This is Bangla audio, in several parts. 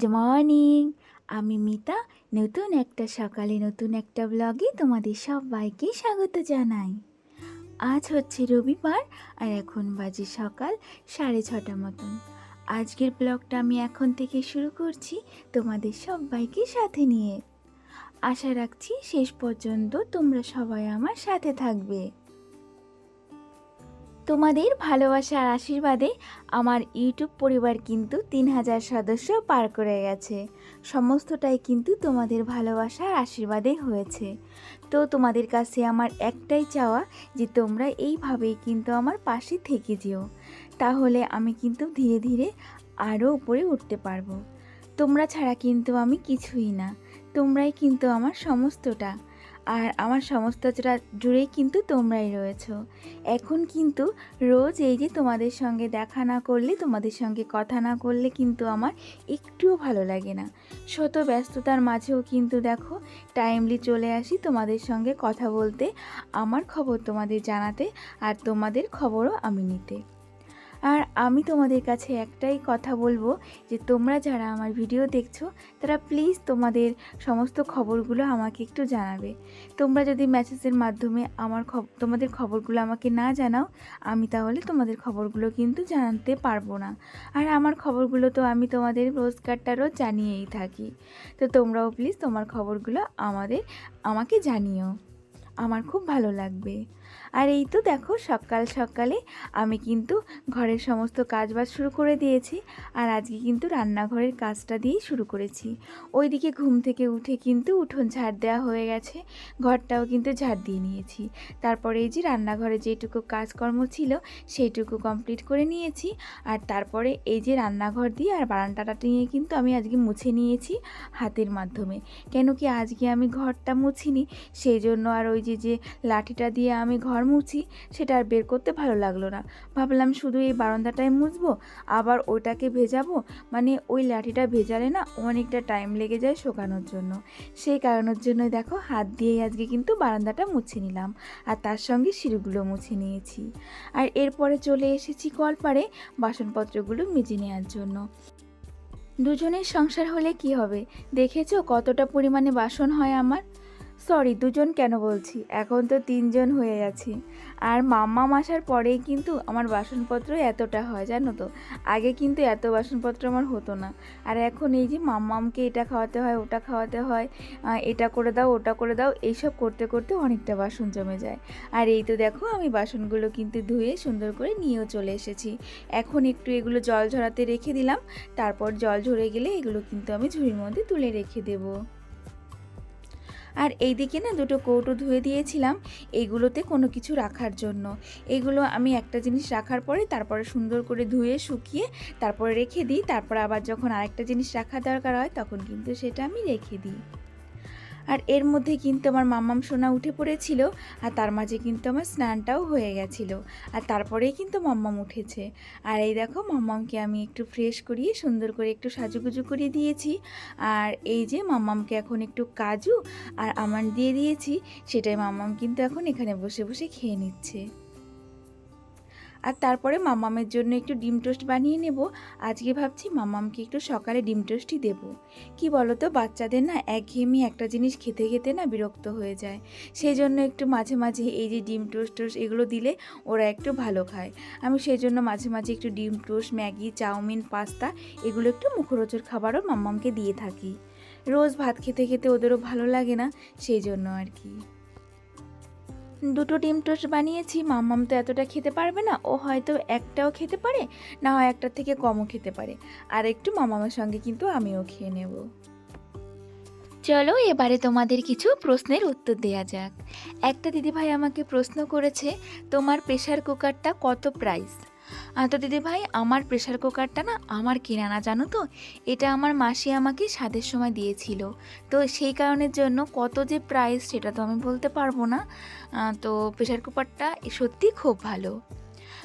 গুড মর্নিং আমি মিতা, নতুন একটা সকালে নতুন একটা ব্লগে তোমাদের সবাইকে স্বাগত জানাই। আজ হচ্ছে রবিবার আর এখন বাজে সকাল সাড়ে ছটা মতন। আজকের ব্লগটা আমি এখন থেকে শুরু করছি তোমাদের সবাইকে সাথে নিয়ে। আশা রাখছি শেষ পর্যন্ত তোমরা সবাই আমার সাথে থাকবে। তোমাদের ভালোবাসা আর আশীর্বাদে আমার ইউটিউব পরিবার কিন্তু তিন হাজার সদস্য পার করে গেছে। সমস্তটাই কিন্তু তোমাদের ভালোবাসা আর আশীর্বাদে হয়েছে। তো তোমাদের কাছে আমার একটাই চাওয়া যে তোমরা এইভাবেই কিন্তু আমার পাশে থেকে যেও। তাহলে আমি কিন্তু ধীরে ধীরে আরও উপরে উঠতে পারব। তোমরা ছাড়া কিন্তু আমি কিছুই না। তোমরাই কিন্তু আমার সমস্তটা। আর আমার সমস্তটা জুড়েই কিন্তু তোমরাই রয়েছো। এখন কিন্তু রোজ এই যে তোমাদের সঙ্গে দেখা না করলে, তোমাদের সঙ্গে কথা না করলে কিন্তু আমার একটুও ভালো লাগে না। শত ব্যস্ততার মাঝেও কিন্তু দেখো টাইমলি চলে আসি তোমাদের সঙ্গে কথা বলতে, আমার খবর তোমাদের জানাতে আর তোমাদের খবরও আমি নিতে। আর আমি তোমাদের কাছে একটাই কথা বলব যে তোমরা যারা আমার ভিডিও দেখছ, তারা প্লিজ তোমাদের সমস্ত খবরগুলো আমাকে একটু জানাবে। তোমরা যদি মেসেজের মাধ্যমে আমার তোমাদের খবরগুলো আমাকে না জানাও, আমি তাহলে তোমাদের খবরগুলো কিন্তু জানতে পারব না। আর আমার খবরগুলো তো আমি তোমাদের রোজগারটা রোজ জানিয়েই থাকি। তো তোমরাও প্লিজ তোমার খবরগুলো আমাদের, আমাকে জানিও। আমার খুব ভালো লাগবে। আর এই তো দেখো সকাল সকালে আমি কিন্তু ঘরের সমস্ত কাজবাজ শুরু করে দিয়েছি আর আজকে কিন্তু রান্নাঘরের কাজটা দিয়েই শুরু করেছি। ওইদিকে ঘুম থেকে উঠে কিন্তু উঠোন ঝাড় দেওয়া হয়ে গেছে, ঘরটাও কিন্তু ঝাড় দিয়ে নিয়েছি। তারপরে এই যে রান্নাঘরে যেটুকু কাজকর্ম ছিল সেইটুকু কমপ্লিট করে নিয়েছি আর তারপরে এই যে রান্নাঘর দিয়ে আর বারান্দাটা নিয়ে কিন্তু আমি আজকে মুছে নিয়েছি হাতের মাধ্যমে। কেন কি আজকে আমি ঘরটা মুছিনি, সেই জন্য আর ওই যে যে লাঠিটা দিয়ে আমি ঘর মুছি সেটা আর বের করতে ভালো লাগল না। ভাবলাম শুধু এই বারান্দাটায় মুছবো, আবার ওইটাকে ভেজাবো? মানে ওই লাঠিটা ভেজালে না অনেকটা টাইম লেগে যায় শোকানোর জন্য। সেই কারণের জন্য দেখো, হাত দিয়েই আজকে কিন্তু বারান্দাটা মুছে নিলাম। আর তার সঙ্গে সিঁড়িগুলো মুছে নিয়েছি। আর এরপরে চলে এসেছি কলপারে বাসনপত্রগুলো মেজে নেওয়ার জন্য। দুজনের সংসার হলে কি হবে? দেখেছ কতটা পরিমাণে বাসন হয় আমার? সরি দুজন কেন বলছি? এখন তো তিনজন হয়ে গেছি আর মাম্মা আসার পরেই কিন্তু আমার বাসনপত্র এতটা হয়, জানো তো? আগে কিন্তু এত বাসনপত্র আমার হতো না। আর এখন এই যে মাম্মামকে এটা খাওয়াতে হয়, ওটা খাওয়াতে হয় এটা করে দাও, ওটা করে দাও, এইসব করতে করতে অনেকটা বাসন জমে যায়। আর এই তো দেখো, আমি বাসনগুলো কিন্তু ধুয়ে সুন্দর করে নিয়েও চলে এসেছি। এখন একটু এগুলো জল ঝরাতে রেখে দিলাম। তারপর জল ঝরে গেলে এগুলো কিন্তু আমি ঝুড়ির মধ্যে তুলে রেখে দেবো। আর এইদিকে না দুটো কৌটো ধুয়ে দিয়েছিলাম এইগুলোতে কোনো কিছু রাখার জন্য। এগুলো আমি একটা জিনিস রাখার পরে তারপরে সুন্দর করে ধুয়ে, শুকিয়ে তারপরে রেখে দিই। তারপর আবার যখন আরেকটা জিনিস রাখা দরকার হয় তখন কিন্তু সেটা আমি রেখে দিই। আর এর মধ্যে কিন্তু আমার মাম্মাম সোনা উঠে পড়েছিল আর তার মাঝে কিন্তু আমার স্নানটাও হয়ে গেছিল আর তারপরেই কিন্তু মাম্মাম উঠেছে। আর এই দেখো মাম্মামকে আমি একটু ফ্রেশ করিয়ে সুন্দর করে একটু সাজুগুজু করিয়ে দিয়েছি। আর এই যে মাম্মামকে এখন একটু কাজু আর আমার দিয়ে দিয়েছি, সেটাই মাম্মাম কিন্তু এখন এখানে বসে বসে খেয়ে নিচ্ছে। আর তারপরে মাম্মামের জন্য একটু ডিম টোস্ট বানিয়ে নেব। আজকে ভাবছি মামামকে একটু সকালে ডিম টোস্টই দেবো। কি বলো তো বাচ্চাদের না একঘেয়েমি একটা জিনিস খেতে খেতে না বিরক্ত হয়ে যায়। সেই জন্য একটু মাঝে মাঝে এই যে ডিম টোস্ট টোস্ট এগুলো দিলে ওরা একটু ভালো খায়। আমি সেই জন্য মাঝে মাঝে একটু ডিম টোস্ট, ম্যাগি, চাউমিন, পাস্তা এগুলো একটু মুখরোচর খাবারও মাম্মামকে দিয়ে থাকি। রোজ ভাত খেতে খেতে ওদেরও ভালো লাগে না সেই জন্য আর কি। দুটো ডিম টোস্ট বানিয়েছি, মাম্মাম তো এতটা খেতে পারবে না, ও হয়তো একটাও খেতে পারে, না হয় একটার থেকে কমও খেতে পারে। আর একটু মামামার সঙ্গে কিন্তু আমিও খেয়ে নেব। চলো এবারে তোমাদের কিছু প্রশ্নের উত্তর দেয়া যাক। একটা দিদিভাই আমাকে প্রশ্ন করেছে, তোমার প্রেশার কুকারটা কত প্রাইস তো দিদিভাই, আমার প্রেশার কুকারটা না আমার কেনা না জানো তো? এটা আমার মাসি আমাকে স্বাদের সময় দিয়েছিল। তো সেই কারণের জন্য কত যে প্রাইস সেটা তো আমি বলতে পারব না। তো প্রেশার কুকারটা সত্যি খুব ভালো।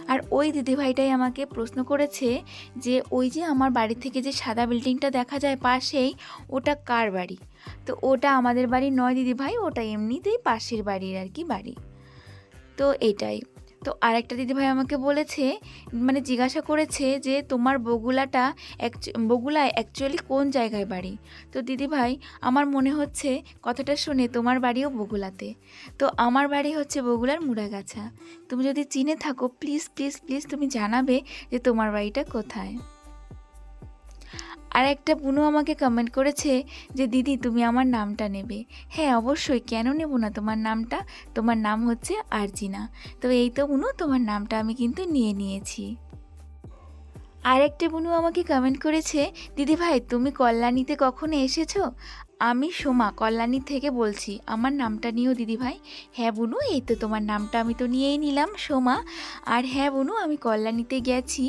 আর ওই দিদিভাইটাই আমাকে প্রশ্ন করেছে যে, ওই যে আমার বাড়ি থেকে যে সাদা বিল্ডিংটা দেখা যায় পাশেই, ওটা কার বাড়ি? তো ওটা আমাদের বাড়ি নয় দিদিভাই, ওটা এমনিতেই পাশের বাড়ির আর কি বাড়ি। তো এটাই। তো আরেকটা দিদিভাই আমাকে বলেছে মানে জিজ্ঞাসা করেছে যে তোমার বগুলাটা বগুলায় অ্যাকচুয়ালি কোন জায়গায় বাড়ি? তো দিদিভাই, আমার মনে হচ্ছে কথাটা শুনে তোমার বাড়িও বগুলাতে। তো আমার বাড়ি হচ্ছে বগুলার মুড়াগাছা। তুমি যদি চিনে থাকো প্লিজ প্লিজ প্লিজ তুমি জানাবে যে তোমার বাড়িটা কোথায়। আর একটা বুনু আমাকে কমেন্ট করেছে যে, দিদি, তুমি আমার নামটা নেবে। হ্যাঁ অবশ্যই। কেন নেব না? তোমার নামটা? তোমার নাম হচ্ছে আরজিনা। তো এই তো বুনু, তোমার নামটা আমি কিন্তু নিয়ে নিয়েছি। আর একটা বুনু আমাকে কমেন্ট করেছে, দিদি ভাই, তুমি কল্যাণীতে কখনো এসেছ? আমি সোমা কল্যাণী থেকে বলছি, আমার নামটা নিও দিদি ভাই হ্যাঁ বুনু, এই তো তোমার নামটা আমি তো নিয়েই নিলাম, সোমা। আর হ্যাঁ বুনু, আমি কল্যাণীতে গেছি।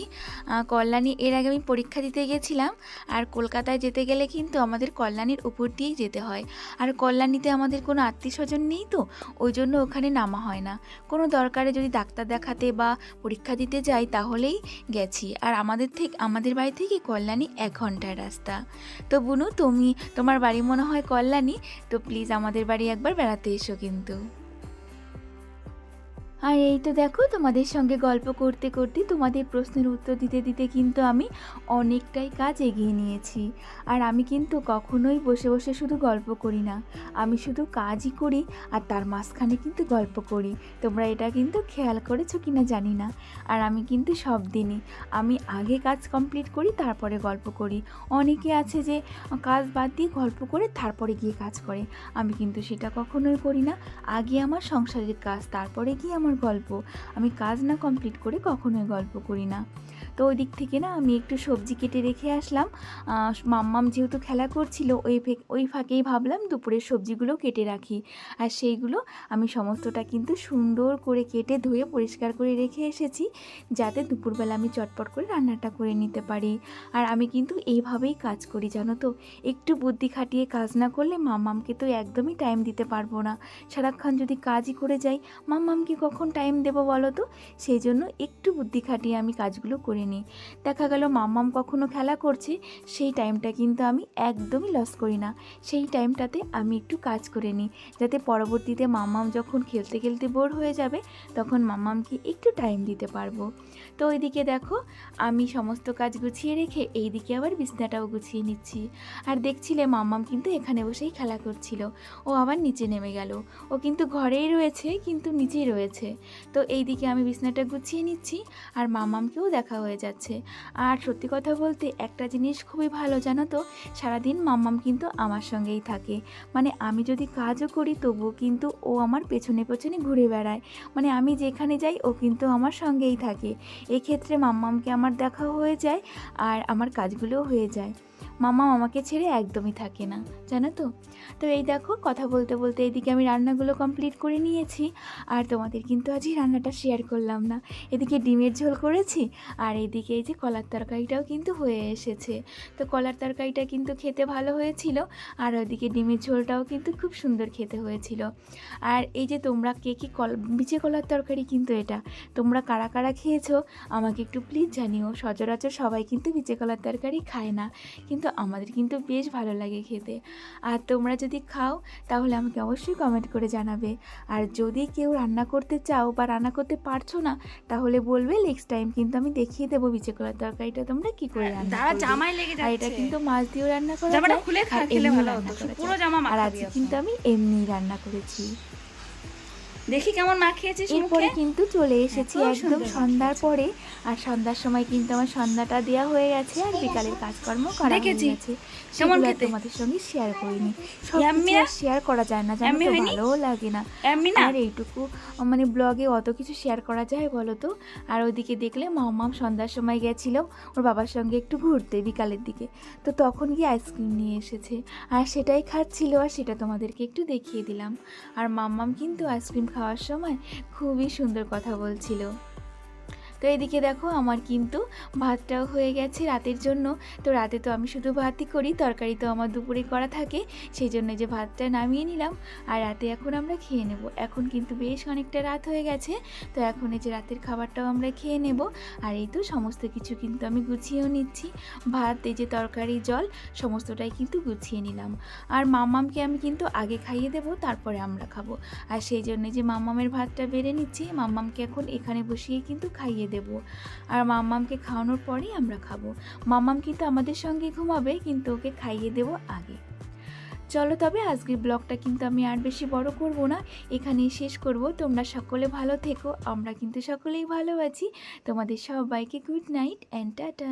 কল্যাণী, এর আগে আমি পরীক্ষা দিতে গেছিলাম। আর কলকাতায় যেতে গেলে কিন্তু আমাদের কল্যাণীর উপর দিয়েই যেতে হয়। আর কল্যাণীতে আমাদের কোনো আত্মীয় স্বজন নেই তো, ওই জন্য ওখানে নামা হয় না। কোনো দরকারে যদি ডাক্তার দেখাতে বা পরীক্ষা দিতে যাই, তাহলেই গেছি। আর আমাদের থেকে, আমাদের বাড়ি থেকে কল্যাণী এক ঘণ্টার রাস্তা। তো বুনু, তুমি, তোমার বাড়ি মনে হয় কল্যাণী তো প্লিজ আমাদের বাড়ি একবার বেড়াতে এসো কিন্তু। আর এই তো দেখো, তোমাদের সঙ্গে গল্প করতে করতে তোমাদের প্রশ্নের উত্তর দিতে দিতে কিন্তু আমি অনেকটাই কাজ এগিয়ে নিয়েছি। আর আমি কিন্তু কখনোই বসে বসে শুধু গল্প করি না। আমি শুধু কাজই করি আর তার মাঝখানে কিন্তু গল্প করি। তোমরা এটা কিন্তু খেয়াল করেছ কি না জানি না। আর আমি কিন্তু সব দিনই, আমি আগে কাজ কমপ্লিট করি, তারপরে গল্প করি। অনেকে আছে যে কাজ বাদ দিয়ে গল্প করে তারপরে গিয়ে কাজ করে। আমি কিন্তু সেটা কখনোই করি না। আগে আমার সংসারের কাজ, তারপরে গিয়ে আমার গল্প। আমি কাজ না কমপ্লিট করে কখনোই গল্প করি না। তো ওই দিক থেকে না আমি একটু সবজি কেটে রেখে আসলাম। মাম্মাম যেহেতু খেলা করছিল, ওই ওই ফাঁকেই ভাবলাম দুপুরের সবজিগুলো কেটে রাখি। আর সেইগুলো আমি সমস্তটা কিন্তু সুন্দর করে কেটে ধুয়ে পরিষ্কার করে রেখে এসেছি, যাতে দুপুরবেলা আমি চটপট করে রান্নাটা করে নিতে পারি। আর আমি কিন্তু এইভাবেই কাজ করি, জানো তো? একটু বুদ্ধি খাটিয়ে কাজ না করলে মাম্মামকে তো একদমই টাইম দিতে পারব না। সারাক্ষণ যদি কাজই করে যাই মাম্মামকে কখন টাইম দেবো বলো তো? সেই জন্য একটু বুদ্ধি খাটিয়ে আমি কাজগুলো করে নিই। দেখা গেল মাম্মাম কখনো খেলা করছে, সেই টাইমটা কিন্তু আমি একদমই লস করি না। সেই টাইমটাতে আমি একটু কাজ করে নিই, যাতে পরবর্তীতে মাম্মাম যখন খেলতে খেলতে বোর হয়ে যাবে, তখন মাম্মামকে একটু টাইম দিতে পারব। তো ওইদিকে দেখো, আমি সমস্ত কাজ গুছিয়ে রেখে এইদিকে আবার বিছনাটাও গুছিয়ে নিচ্ছি। আর দেখছিলে মাম্মাম কিন্তু এখানে বসেই খেলা করছিল। ও আবার নিচে নেমে গেল। ও কিন্তু ঘরেই রয়েছে, কিন্তু নিচেই রয়েছে। তো এই দিকে আমি বিছনাটা গুছিয়ে নিচ্ছি আর মামামকেও দেখা হয়ে যাচ্ছে। আর সত্যি কথা বলতে একটা জিনিস খুবই ভালো জানো তো, সারাদিন মাম্মাম কিন্তু আমার সঙ্গেই থাকে। মানে আমি যদি কাজও করি তবুও কিন্তু ও আমার পেছনে পেছনে ঘুরে বেড়ায়। মানে আমি যেখানে যাই ও কিন্তু আমার সঙ্গেই থাকে। এক্ষেত্রে মাম্মামকে আমার দেখা হয়ে যায় আর আমার কাজগুলোও হয়ে যায়। মামা মামাকে ছেড়ে একদমই থাকে না, জানো তো? তো এই দেখো, কথা বলতে বলতে এদিকে আমি রান্নাগুলো কমপ্লিট করে নিয়েছি, আর তোমাদের কিন্তু আজই রান্নাটা শেয়ার করলাম না। এদিকে ডিমের ঝোল করেছি, আর এদিকে এই যে কলার তরকারিটাও কিন্তু হয়ে এসেছে। তো কলার তরকারিটা কিন্তু খেতে ভালো হয়েছিল, আর ওইদিকে ডিমের ঝোলটাও কিন্তু খুব সুন্দর খেতে হয়েছিল। আর এই যে তোমরা কে কী কল, বিচে কলার তরকারি কিন্তু এটা, তোমরা কারা কারা খেয়েছো, আমাকে একটু প্লিজ জানিও। সচরাচর সবাই কিন্তু বিচে কলার তরকারি খায় না। কিন্তু আমাদের কিন্তু বেশ ভালো লাগে খেতে। আর তোমরা যদি খাও তাহলে আমাকে অবশ্যই কমেন্ট করে জানাবে। আর যদি কেউ রান্না করতে চাও বা রান্না করতে পারছ না তাহলে বলবে নেক্সট টাইম কিন্তু আমি দেখিয়ে দেবো বিচে কলার তরকারিটা তোমরা কি করে রান্না জামাই লেগে আর এটা কিন্তু মাছ দিয়েও রান্না করা যায় খুলে ভালো হতো পুরো জামা আর আজকে কিন্তু আমি এমনি রান্না করেছি। দেখি কেমন মাখিয়েছিস এরপরে কিন্তু চলে এসেছি একদম সন্ধ্যার পরে। আর সন্ধ্যার সময় কিন্তু আমার সন্ধ্যাটা দেওয়া হয়ে গেছে আর বিকালের কাজকর্ম করা হয়ে গেছে। সেগুলো খেতে? তোমাদের সঙ্গে শেয়ার করিনি। সব শেয়ার করা যায় না জানো তো? ভালোও লাগে না। আর এইটুকু মানে ব্লগে অত কিছু শেয়ার করা যায় বলো তো? আর ওদিকে দেখলে মামাম সন্ধ্যার সময় গেছিল ওর বাবার সঙ্গে একটু ঘুরতে বিকালের দিকে। তো তখন গিয়ে আইসক্রিম নিয়ে এসেছে। আর সেটাই খাচ্ছিল আর সেটা তোমাদেরকে একটু দেখিয়ে দিলাম। আর মাম্মাম কিন্তু আইসক্রিম খাওয়ার সময় খুবই সুন্দর কথা বলছিল। এদিকে দেখো আমার কিন্তু ভাতটাও হয়ে গেছে রাতের জন্য। তো রাতে তো আমি শুধু ভাতই করি, তরকারি তো আমার দুপুরে করা থাকে, সেই জন্য যে ভাতটা নামিয়ে নিলাম আর রাতে এখন আমরা খেয়ে নেব। এখন কিন্তু বেশ অনেকটা রাত হয়ে গেছে, তো এখন এই যে রাতের খাবারটাও আমরা খেয়ে নেব আর এই তো সমস্ত কিছু কিন্তু আমি গুছিয়েও নিচ্ছি। ভাত, এই যে তরকারি, জল সমস্তটাই কিন্তু গুছিয়ে নিলাম। আর মামামকে আমি কিন্তু আগে খাইয়ে দেবো, তারপরে আমরা খাব। আর সেই জন্য যে মাম্মামের ভাতটা বেড়ে নিচ্ছি মাম্মামকে এখন এখানে বসিয়ে কিন্তু খাইয়ে দেব। আর মাম্মামকে খাওয়ানোর পরেই আমরা খাব। মাম্মাম কিন্তু আমাদের সঙ্গে ঘুমাবে, কিন্তু ওকে খাইয়ে দেব আগে। চলো তবে, আজকের ব্লগটা কিন্তু আমি আর বেশি বড় করব না। এখানেই শেষ করব। তোমরা সকলে ভালো থেকো, আমরা কিন্তু সকলেই ভালো আছি। তোমাদের সবাইকে গুড নাইট অ্যান্ড টাটা